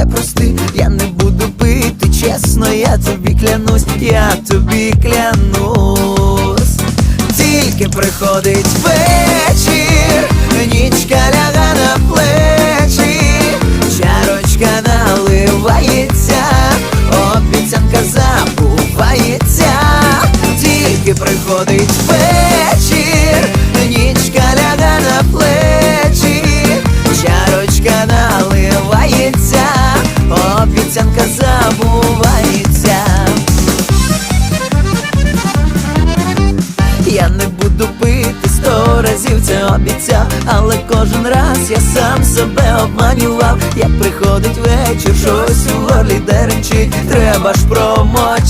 мене прости, я не буду пити, чесно, я тобі клянусь, я тобі клянусь, тільки приходить вечір, нічка ляга на плечі, чарочка наливається, обіцянка забувається, тільки приходить вечір, нічка ляга на плечі, чарочка на забувається. Я не буду пити сто разів це обіцяв, але кожен раз я сам себе обманював. Як приходить вечір, щось у горлі деренчить, треба ж промочить.